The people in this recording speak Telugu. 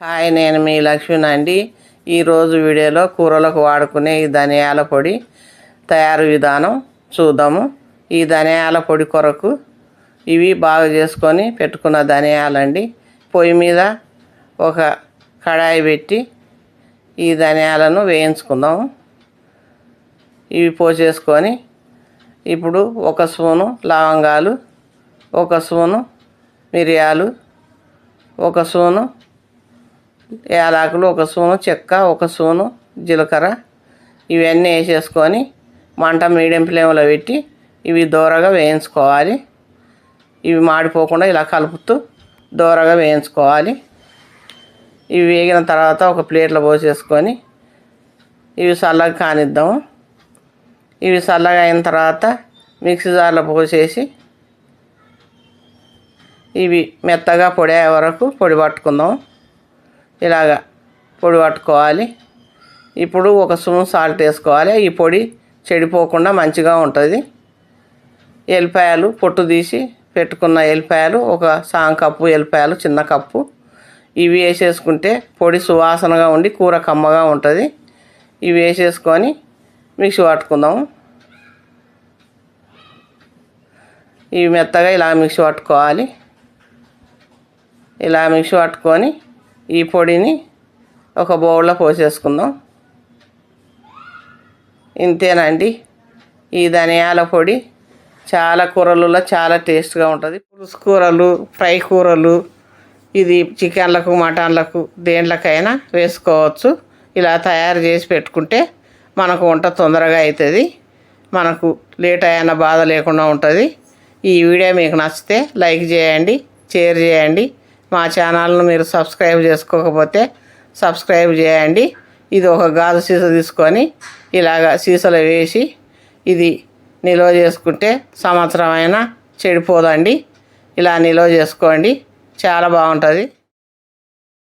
హాయ్ నేను మీ లక్ష్మిని అండి. ఈరోజు వీడియోలో కూరలకు వాడుకునే ఈ ధనియాల పొడి తయారు విధానం చూద్దాము. ఈ ధనియాల పొడి కొరకు ఇవి బాగా చేసుకొని పెట్టుకున్న ధనియాలండి. పొయ్యి మీద ఒక కడాయి పెట్టి ఈ ధనియాలను వేయించుకుందాము. ఇవి పోసేసుకొని ఇప్పుడు ఒక స్పూను లవంగాలు ఒక స్పూను మిరియాలు ఒక స్పూను యాలాకులు ఒక స్పూను చెక్క ఒక స్పూను జీలకర్ర ఇవన్నీ వేసేసుకొని మంట మీడియం ఫ్లేమ్లో పెట్టి ఇవి దూరగా వేయించుకోవాలి. ఇవి మాడిపోకుండా ఇలా కలుపుతూ దూరగా వేయించుకోవాలి. ఇవి వేగిన తర్వాత ఒక ప్లేట్లో పోసేసుకొని ఇవి చల్లగా కానిద్దాము. ఇవి చల్లగా అయిన తర్వాత మిక్సీ జార్లో పోసేసి ఇవి మెత్తగా పొడి అయ్యే వరకు పొడి పట్టుకుందాం ఇలాగా పొడి పట్టుకోవాలి. ఇప్పుడు ఒక స్పూన్ సాల్ట్ వేసుకోవాలి. ఈ పొడి చెడిపోకుండా మంచిగా ఉంటుంది. ఎల్లిపాయలు పొట్టు తీసి పెట్టుకున్న ఎల్లిపాయలు ఒక సాంగ్ కప్పు ఎల్లిపాయలు చిన్న కప్పు. ఇవి వేసేసుకుంటే పొడి సువాసనగా ఉండి కూర కమ్మగా ఉంటుంది. ఇవి వేసేసుకొని మిక్సీ పట్టుకుందాము. ఇవి మెత్తగా ఇలా మిక్సీ పట్టుకోవాలి. ఇలా మిక్సీ పట్టుకొని ఈ పొడిని ఒక బౌల్లో పోసేసుకుందాం. ఇంతేనండి. ఈ ధనియాల పొడి చాలా కూరలలో చాలా టేస్ట్గా ఉంటుంది. పులుసు కూరలు ఫ్రై కూరలు ఇది చికెన్లకు మటన్లకు దేంట్లకైనా వేసుకోవచ్చు. ఇలా తయారు చేసి పెట్టుకుంటే మనకు వంట తొందరగా అవుతుంది మనకు లేట్ అయిన బాధ లేకుండా ఉంటుంది. ఈ వీడియో మీకు నచ్చితే లైక్ చేయండి షేర్ చేయండి. మా ఛానల్ను మీరు సబ్స్క్రైబ్ చేసుకోకపోతే సబ్స్క్రైబ్ చేయండి. ఇది ఒక గాజు సీస తీసుకొని ఇలాగ సీసలో వేసి ఇది నిల్వ చేసుకుంటే సంవత్సరం అయినా చెడిపోదండి. ఇలా నిల్వ చేసుకోండి. చాలా బాగుంటుంది.